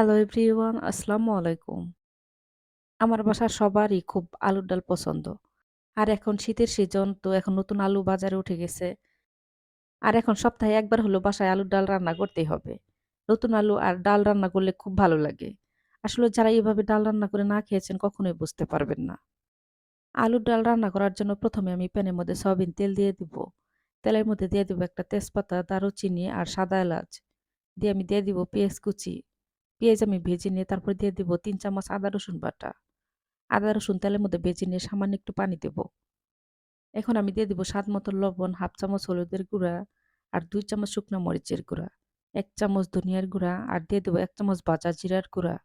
Hello everyone, আসসালামু আলাইকুম। আমার বাসার সবারই খুব আলুর ডাল পছন্দ। আর এখন শীতের সিজন তো এখন নতুন আলু বাজারে উঠে গেছে। আর এখন সপ্তাহে একবার হলেও বাসায় আলুর ডাল রান্না করতেই হবে। নতুন আলু আর ডাল রান্না করলে খুব ভালো লাগে। আসলে যারা এভাবে ডাল রান্না করে না খেয়েছেন কখনোই বুঝতে পারবেন না। আলুর ডাল রান্না করার জন্য প্রথমে আমি প্যানের মধ্যে সয়াবিন তেল দিয়ে দিব। তেলের মধ্যে দিয়ে দিব একটা তেজপাতা, দারুচিনি আর সাদা এলাচ। দিয়ে আমি দিয়ে দিব পেঁয়াজ কুচি। পেঁয়াজ আমি ভেজে নিয়ে তারপর দিয়ে দিব ৩ চামচ আদা রসুন বাটা। আদা রসুন তেলের মধ্যে ভেজে নিয়ে সামান্য একটু পানি দেব। এখন আমি দিয়ে দিব স্বাদ মতো লবণ, হাফ চামচ হলুদের গুঁড়া আর দুই চামচ শুকনো মরিচের গুঁড়া, এক চামচ ধনিয়ার গুঁড়া আর দিয়ে দেব এক চামচ ভাজা জিরার গুঁড়া।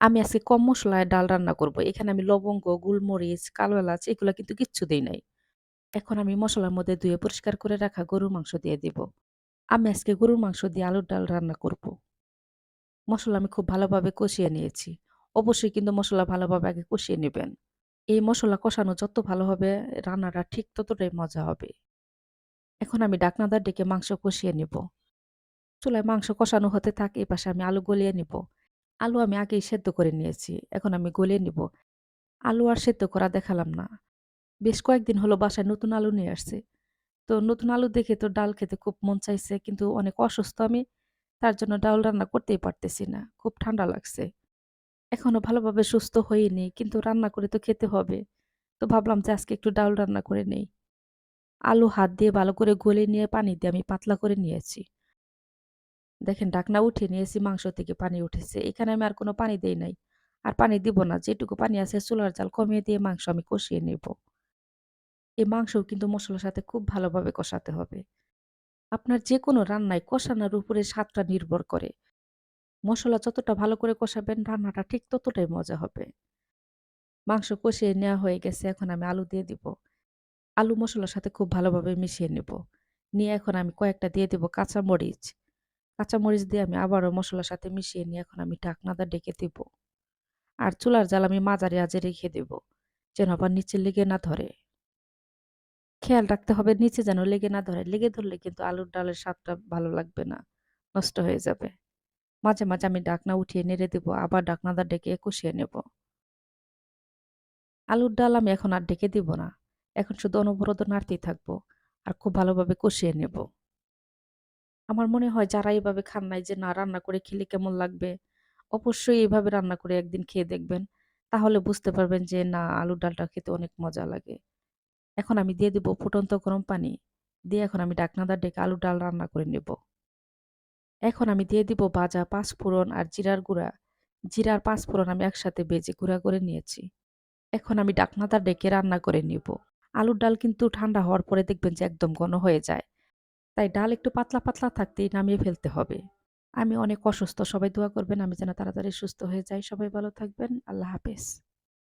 আমি আজকে কম মশলায় ডাল রান্না করব। এখানে আমি লবঙ্গ, গুলমরিচ কালো এলাচ এগুলো কিন্তু কিচ্ছু দেই নাই। এখন আমি মশলার মধ্যে ধুয়ে পরিষ্কার করে রাখা গরুর মাংস দিয়ে দিব। আমি আজকে গরুর মাংস দিয়ে আলুর ডাল রান্না করব। মসলা আমি খুব ভালোভাবে কষিয়ে নিয়েছি। অবশ্যই কিন্তু মশলা ভালোভাবে আগে কষিয়ে নেবেন। এই মশলা কষানো যত ভালো হবে রান্নাটা ঠিক ততটাই মজা হবে। এখন আমি ডাকনাদার ডেকে মাংস কষিয়ে নেব। চুলায় মাংস কষানো হতে থাক, এই পাশে আমি আলু গলিয়ে নিব। আলু আমি আগেই সেদ্ধ করে নিয়েছি। এখন আমি গলিয়ে নিব। আলু আর সেদ্ধ করা দেখালাম না। বেশ কয়েকদিন হলো বাসায় নতুন আলু নিয়ে আসছে। তো নতুন আলু দেখে তো ডাল খেতে খুব মন চাইছে, কিন্তু অনেক অসুস্থ আমি। তার জন্য ডাল রান্না করতেই পারতেছি না। খুব ঠান্ডা লাগছে। এখনও ভালোভাবে সুস্থ হইনি, কিন্তু রান্না করে তো খেতে হবে। তো ভাবলাম যে আজকে একটু ডাউল রান্না করে নেই। আলু হাত দিয়ে ভালো করে গলে নিয়ে পানি দিয়ে আমি পাতলা করে নিয়েছি। দেখেন ঢাকনা উঠে নিয়েছি, মাংস থেকে পানি উঠেছে। এখানে আমি আর কোনো পানি দেই নাই। আর পানি দিব না। যেটুকু পানি আছে চুলার জাল কমিয়ে দিয়ে মাংস আমি কষিয়ে নেব। এই মাংসও কিন্তু মশলার সাথে খুব ভালোভাবে কষাতে হবে। আপনার যে কোনো রান্নায় কষানোর উপরে স্বাদটা নির্ভর করে। মশলা যতটা ভালো করে কষাবেন, রান্নাটা ঠিক ততটাই মজা হবে। মাংস কষিয়ে নেওয়া হয়ে গেছে, এখন আমি আলু দিয়ে দিব। আলু মশলার সাথে খুব ভালোভাবে মিশিয়ে নেব। নিয়ে এখন আমি কয়েকটা দিয়ে দেব কাঁচামরিচ। কাঁচামরিচ দিয়ে আমি আবারও মশলার সাথে মিশিয়ে নিয়ে এখন আমি ঢাকনাটা ডেকে দিব। আর চুলার জাল আমি মাঝারি আঁচে রেখে দেব। যেন আবার নিচে লেগে না ধরে। খেয়াল রাখতে হবে নিচে যেন লেগে না ধরে। লেগে ধরলে কিন্তু আলুর ডালের স্বাদটা ভালো লাগবে না। নষ্ট হয়ে যাবে। মাঝে, মাঝে আমি ঢাকনা উঠিয়ে নেড়ে দেব। আবার ঢাকনাটা ডেকে কষিয়ে নেব। আলুর ডাল আমি এখন আর ডেকে দিব না। এখন শুধু অনবরত নাড়তেই থাকব। আর খুব ভালোভাবে কষিয়ে নেব। আমার মনে হয় যারা এভাবে খান নাই যে না রান্না করে খেলে কেমন লাগবে, অবশ্যই এইভাবে রান্না করে একদিন খেয়ে দেখবেন। তাহলে বুঝতে পারবেন যে না আলুর ডালটা খেতে অনেক মজা লাগে। এখন আমি দিয়ে দিব ফুটন্ত গরম পানি। দিয়ে এখন আমি ঢাকনাটা ডেকে আলুর ডাল রান্না করে নেব। এখন আমি দিয়ে দিব ভাজা পাঁচফোড়ন আর জিরার গুঁড়া। জিরার পাঁচফোড়ন আমি একসাথে বেজে গুঁড়া করে নিয়েছি। এখন আমি ঢাকনাটা ডেকে রান্না করে নিব। আলুর ডাল কিন্তু ঠান্ডা হওয়ার পরে দেখবেন যে একদম ঘন হয়ে যায়। তাই ডাল একটু পাতলা, পাতলা থাকতেই নামিয়ে ফেলতে হবে। আমি অনেক অসুস্থ। সবাই দোয়া করবেন আমি যেন তাড়াতাড়ি সুস্থ হয়ে যাই। সবাই ভালো থাকবেন। আল্লাহ হাফেজ।